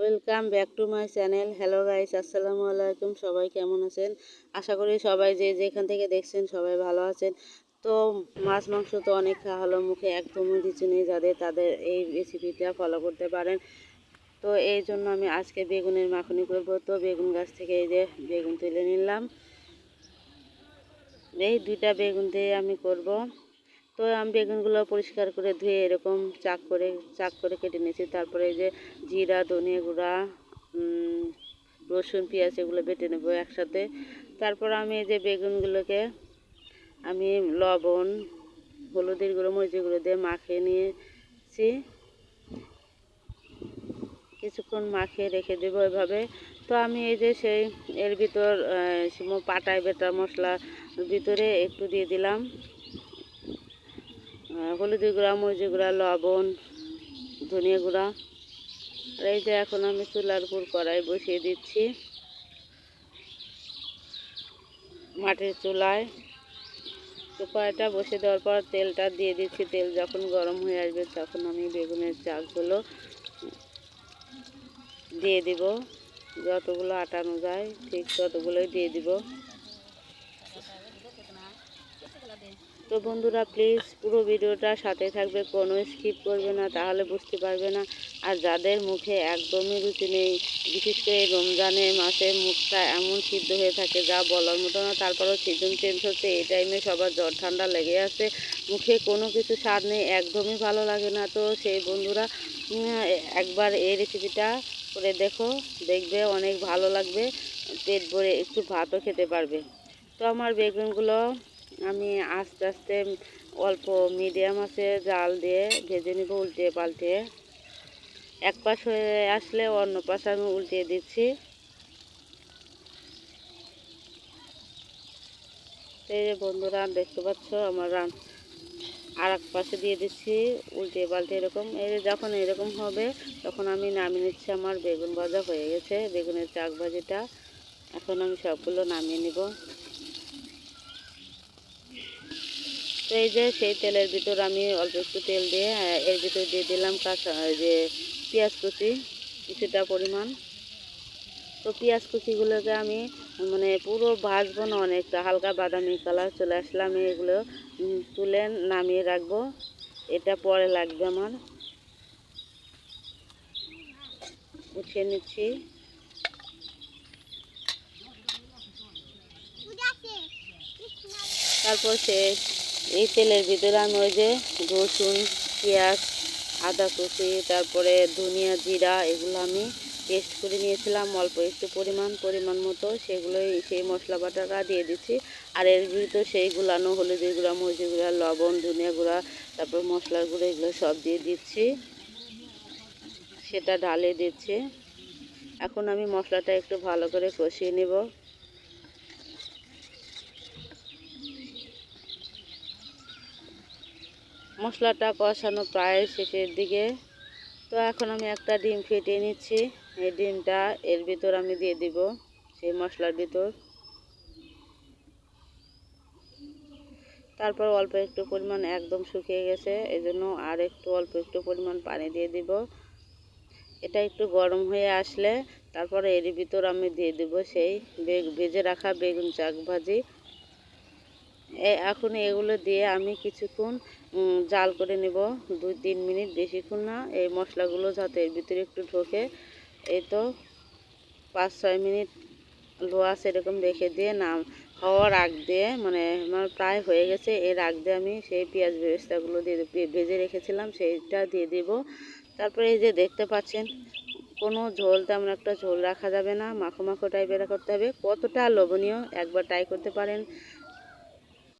Welcome back to my channel hello guys আসসালামু আলাইকুম। সবাই কেমন আছেন? আশা করি সবাই যে যেখান থেকে দেখছেন সবাই ভালো আছেন। তো মাছ, মাংস তো অনেক খাওয়া হলো মুখে একদমই রুচি নেই যাদের, তাদের এই রেসিপিটা ফলো করতে পারেন। তো এই জন্য আমি আজকে বেগুনের মাখনি করব। তো বেগুন গাছ থেকে এই যে বেগুন তুলে নিলাম। এই দুইটা বেগুন দিয়ে আমি করব। তো আমি বেগুনগুলো পরিষ্কার করে ধুয়ে এরকম চাক করে চাক করে কেটে নিয়েছি। তারপরে এই যে জিরা, ধনিয়া গুঁড়া রসুন, পেঁয়াজ এগুলো বেটে নেব একসাথে। তারপর আমি এই যে বেগুনগুলোকে আমি লবণ, হলুদের গুঁড়ো, মরিচের গুঁড়ো দিয়ে মাখিয়ে নিয়েছি। কিছুক্ষণ মাখিয়ে রেখে দেবো এভাবে। তো আমি এই যে সেই, এর ভিতর পাটায় বেটা মশলা ভিতরে একটু দিয়ে দিলাম। হলুদের গুঁড়া, মরিচের গুঁড়া, লবণ, ধনিয়া গুঁড়া। আর এই যে এখন আমি চুলার উপর কড়াই বসিয়ে দিচ্ছি মাটির চুলায়। তো কড়াইটা বসে দেওয়ার পর তেলটা দিয়ে দিচ্ছি। তেল যখন গরম হয়ে আসবে তখন আমি বেগুনের চাকগুলো দিয়ে দিব। যতগুলো আটানো যায় ঠিক ততগুলোই দিয়ে দিব। তো বন্ধুরা প্লিজ পুরো ভিডিওটা সাথে থাকবে, কোনো স্কিপ করবে না, তাহলে বুঝতে পারবে না। আর যাদের মুখে একদমই রুচি নেই, বিশেষ করে রমজানে মাসে মুখটা এমন সিদ্ধ হয়ে থাকে, যা বলার মতো না, তারপরেও সিজন চেঞ্জ হচ্ছে, এই টাইমে সবার জ্বর ঠান্ডা লেগে আছে, মুখে কোনো কিছু স্বাদ নেই, একদমই ভালো লাগে না। তো সেই বন্ধুরা একবার এই রেসিপিটা করে দেখো, দেখবে অনেক ভালো লাগবে, পেট ভরে একটু ভাতও খেতে পারবে। তো আমার বেগুনগুলো আমি আস্তে আস্তে অল্প মিডিয়াম আছে জাল দিয়ে ভেজে নিব উল্টে পাল্টে। এক পাশ হয়ে আসলে অন্য পাশ আমি উল্টিয়ে দিচ্ছি। এই যে বন্ধুরা, দেখতে পাচ্ছ আমার রান আর এক পাশে দিয়ে দিচ্ছি, উল্টে পাল্টে এরকম। এই যখন এরকম হবে, তখন আমি নামিয়ে নিচ্ছি আমার বেগুন ভাজা হয়ে গেছে, বেগুনের চাক ভাজিটা। এখন আমি সবগুলো নামিয়ে নিব। তো এই যে সেই তেলের ভিতর আমি অল্প একটু তেল দিয়ে এর ভিতর দিয়ে দিলাম কাঁচা যে পেঁয়াজ কুচি, কিছুটা পরিমাণ। তো পেঁয়াজ কুচিগুলোকে আমি মানে পুরো ভাজবো না অনেকটা হালকা বাদামি কালার চলে আসলাম এগুলো তুলে নামিয়ে রাখব। এটা পরে লাগবে আমার। উঠিয়ে নিচ্ছি। তারপর সে এই তেলের ভিতরে আমি ওই যে রসুন, পেঁয়াজ, আদা কুচি, তারপরে ধনিয়া, জিরা, এগুলো আমি পেস্ট করে নিয়েছিলাম। অল্প একটু পরিমাণ পরিমাণ মতো সেগুলোই সেই মশলা বাটাটা দিয়ে দিচ্ছি। আর এর ভিতরে সেই গুলানো হলুদের গুঁড়া, মরিচের গুঁড়া, লবণ, ধনিয়া গুঁড়া, তারপর মশলার গুঁড়ো এগুলো সব দিয়ে দিচ্ছি। সেটা ঢালে দিচ্ছি। এখন আমি মশলাটা একটু ভালো করে কষিয়ে নেব। মশলাটা কষানো প্রায় শেষের দিকে। তো এখন আমি একটা ডিম ফেটিয়ে নিচ্ছি। এই ডিমটা এর ভিতর আমি দিয়ে দিব, সেই মশলার ভিতর। তারপর অল্প একটু পরিমাণ একদম শুকিয়ে গেছে এই জন্য আর একটু অল্প একটু পরিমাণ পানি দিয়ে দিব। এটা একটু গরম হয়ে আসলে তারপরে এর ভিতর আমি দিয়ে দিব সেই ভেজে রাখা বেগুন চাক ভাজি। এখন এগুলো দিয়ে আমি কিছুক্ষণ জাল করে নেব। দুই, তিন মিনিট বেশিক্ষণ না, এই মশলাগুলো যাতে এর ভিতরে একটু ঢোকে। এই তো পাঁচ, ছয় মিনিট লোয়া সেরকম রেখে দিয়ে নাম, হওয়ার আগ দিয়ে মানে আমার প্রায় হয়ে গেছে, এর আগ দিয়ে আমি সেই পেঁয়াজ বেরেস্তাগুলো দিয়ে ভেজে রেখেছিলাম, সেইটা দিয়ে দিব। তারপরে এই যে দেখতে পাচ্ছেন, কোনো ঝোল, তেমন একটা ঝোল রাখা যাবে না, মাখো মাখো টাইপের করতে হবে। কতটা লোভনীয়, একবার ট্রাই করতে পারেন।